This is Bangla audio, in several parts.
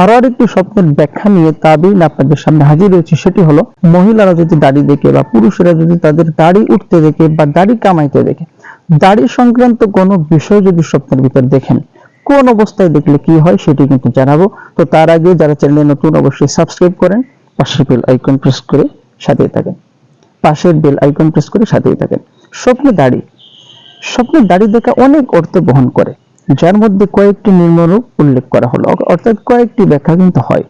আরও আরেকটি স্বপ্নের ব্যাখ্যা নিয়ে তাবিল আপনাদের সামনে হাজির হয়েছে, সেটি হলো মহিলারা যদি দাড়ি দেখে বা পুরুষেরা যদি তাদের দাড়ি উঠতে দেখে বা দাড়ি কামাইতে দেখে, দাড়ি সংক্রান্ত কোনো বিষয় যদি স্বপ্নের ভিতর দেখেন, কোন অবস্থায় দেখলে কি হয় সেটি কিন্তু জানাব। তো তার আগে যারা চ্যানেলে নতুন অবশ্যই সাবস্ক্রাইব করেন, পাশের বেল আইকন প্রেস করে সাথেই থাকেন। পাশের বেল আইকন প্রেস করে সাথেই থাকেন। স্বপ্নে দাড়ি স্বপ্নে দাড়ি দেখা অনেক অর্থ বহন করে। যার মধ্যে কয়েকটি নিম্নরূপ উল্লেখ করা হলো। অর্থাৎ কয়েকটি ব্যাখ্যা কিন্তু হয়।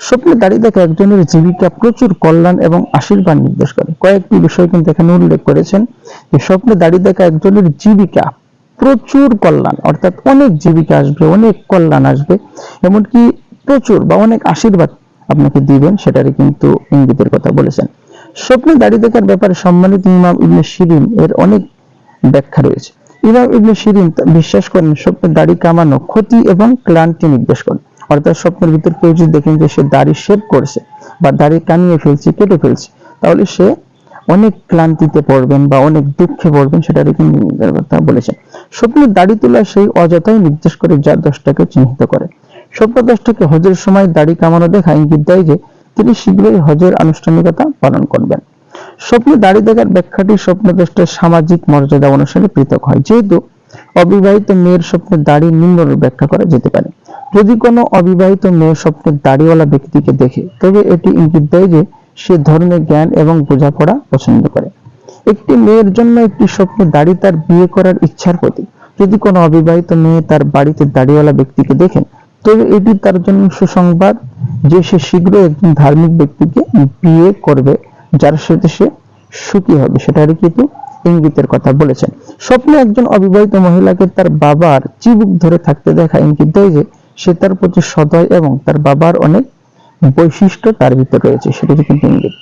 স্বপ্নে দাঁড়িয়ে দেখা একজনের জীবিকা প্রচুর কল্যাণ এবং আশীর্বাদ নির্দেশ করে। কয়েকটি বিষয় কিন্তু এখানে উল্লেখ করেছেন যে, স্বপ্নে দাঁড়িয়ে দেখা একজনের জীবিকা প্রচুর কল্যাণ, অর্থাৎ অনেক জীবিকা আসবে, অনেক কল্যাণ আসবে, এমনকি প্রচুর বা অনেক আশীর্বাদ আপনাকে দিবেন, সেটারই কিন্তু ইঙ্গিতের কথা বলেছেন। স্বপ্নে দাঁড়িয়ে দেখার ব্যাপারে সম্মানিত ইমাম ইবনে শিরিন এর অনেক ব্যাখ্যা রয়েছে। ইমাম ইবনে শিরিন বিশ্বাস করেন স্বপ্নের দাড়ি কামানো ক্ষতি এবং ক্লান্তি নির্দেশ করে। অর্থাৎ স্বপ্নের ভিতর কেউ যদি দেখেন যে সে দাড়ি শেভ করেছে বা দাড়ি কামিয়ে ফেলছে, কেটে ফেলছে, তাহলে সে অনেক ক্লান্তিতে পড়বেন বা অনেক দুঃখে পড়বেন সেটা কিন্তু কথা বলেছেন। স্বপ্নের দাড়ি তোলা সেই অযথাই নির্দেশ করে যা দশটাকে চিহ্নিত করে। স্বপ্ন দশটাকে হজের সময় দাড়ি কামানো দেখা ইঙ্গিত দেয় যে তিনি শীঘ্রই হজের আনুষ্ঠানিকতা পালন করবেন। স্বপ্নে দাড়ি দেখার ব্যাখ্যাটি স্বপ্নদ্রষ্টার সামাজিক মর্যাদা অনুসারে পৃথক হয়। যেহেতু অবিবাহিত মেয়ের স্বপ্নে দাড়ি নিম্নরূপ ব্যাখ্যা করা যেতে পারে। যদি কোনো অবিবাহিত মেয়ে স্বপ্নে দাড়িওয়ালা ব্যক্তিকে দেখে, তবে এটি ইঙ্গিত দেয় যে সে ধর্মে জ্ঞান এবং বোঝাপড়া পছন্দ করে। একটি মেয়ের জন্য একটি স্বপ্নে দাড়ি তার বিয়ে করার ইচ্ছার প্রতীক। যদি কোনো অবিবাহিত মেয়ে তার বাড়িতে দাড়িওয়ালা ব্যক্তিকে দেখেন তবে এটি তার জন্য সুসংবাদ যে সে শীঘ্রই একজন ধার্মিক ব্যক্তিকে বিয়ে করবে যার সাথে সে সুখী হবে, সেটারই কিন্তু ইঙ্গিতের কথা বলেছেন। স্বপ্নে একজন অবিবাহিত মহিলাকে তার বাবার চিবুক ধরে থাকতে দেখা ইঙ্গিত দেয় যে, সে তার প্রতি সদয় এবং তার বাবার অনেক বৈশিষ্ট্য তার ভিতরে রয়েছে, সেটারই কিন্তু ইঙ্গিত।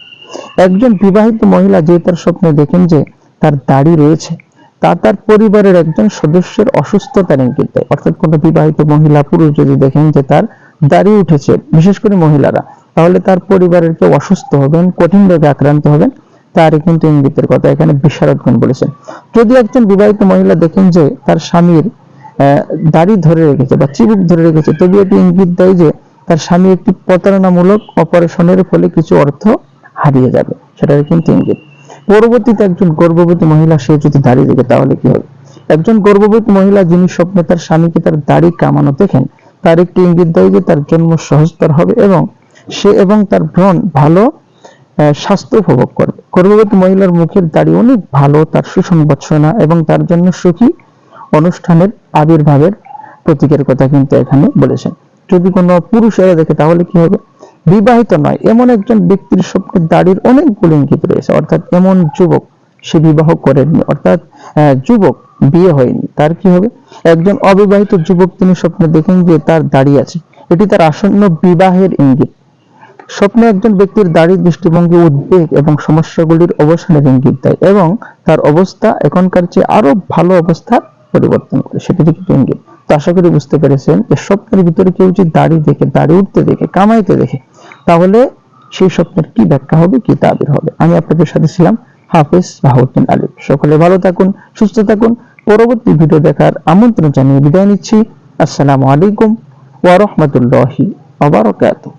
একজন বিবাহিত মহিলা যে তার স্বপ্নে দেখেন যে, তার দাড়ি রয়েছে, তা তার পরিবারের একজন সদস্যের অসুস্থতার ইঙ্গিত দেয়। অর্থাৎ কোনো বিবাহিত মহিলা, পুরুষ যদি দেখেন যে তার দাড়ি উঠেছে, বিশেষ করে মহিলারা তাহলে তার পরিবারের কেউ অসুস্থ হবেন, কঠিন রোগে আক্রান্ত হবেন, তারই কিন্তু ইঙ্গিতের কথা। এখানে বিশারদগণ বলেছেন যদি একজন বিবাহিত মহিলা দেখেন যে তার স্বামীর দাড়ি ধরে রেখেছে বা চিবুক ধরে রেখেছে, তবে এটি ইঙ্গিত দেয় যে তার স্বামী একটি প্রতারণামূলক অপারেশনের ফলে কিছু অর্থ হারিয়ে যাবে। সেটার কিন্তু ইঙ্গিত। পরবর্তীতে একজন গর্ভবতী মহিলা, সে যদি দাড়ি দেখে, তাহলে কি হবে? একজন গর্ভবতী মহিলা যিনি স্বপ্নে তার স্বামীকে তার দাড়ি কামানো দেখেন, তার একটি ইঙ্গিত দেয় যে তার জন্ম সহজতর হবে এবং সে এবং তার ভ্রণ ভালো স্বাস্থ্য উপভোগ করবে। গর্ভবতী মহিলার মুখের দাড়ি অনেক ভালো, তার সুসংবাদ শোনা এবং তার জন্য সুখী অনুষ্ঠানের আবির্ভাবের প্রতীকের কথা কিন্তু এখানে বলেছেন। যদি কোনো পুরুষেরা দেখে, তাহলে কি হবে? বিবাহিত নয়, এমন একজন ব্যক্তির স্বপ্নের দাড়ির অনেকগুলো ইঙ্গিত রয়েছে। অর্থাৎ এমন যুবক সে বিবাহ করেননি, অর্থাৎ যুবক বিয়ে হয়নি। তার কি হবে? একজন অবিবাহিত যুবক তিনি স্বপ্নে দেখেন যে তার দাড়ি আছে। এটি তার আসন্ন বিবাহের ইঙ্গিত। স্বপ্নে একজন ব্যক্তির দাড়ির দৃষ্টিভঙ্গি, উদ্বেগ এবং সমস্যাগুলির অবসানের ইঙ্গিত দেয় এবং তার অবস্থা এখনকার চেয়ে আরও ভালো অবস্থা পরিবর্তন করে। সেটি কিন্তু ইঙ্গিত তো আশা করি বুঝতে পেরেছেন যে স্বপ্নের ভিতরে কেউ যদি দাড়ি দেখে, দাড়ি উঠতে দেখে, কামাইতে দেখে, তাহলে সেই স্বপ্নের কি ব্যাখ্যা হবে, কি তাবির হবে? আমি আপনাদের সাথে ছিলাম হাফিজ বাহাউদ্দিন আলিফ সকলে ভালো থাকুন, সুস্থ থাকুন। পরবর্তী ভিডিও দেখার আমন্ত্রণ জানিয়ে বিদায় নিচ্ছি। আসসালামু আলাইকুম ওয়া রাহমাতুল্লাহি ওয়া বারাকাতুহু।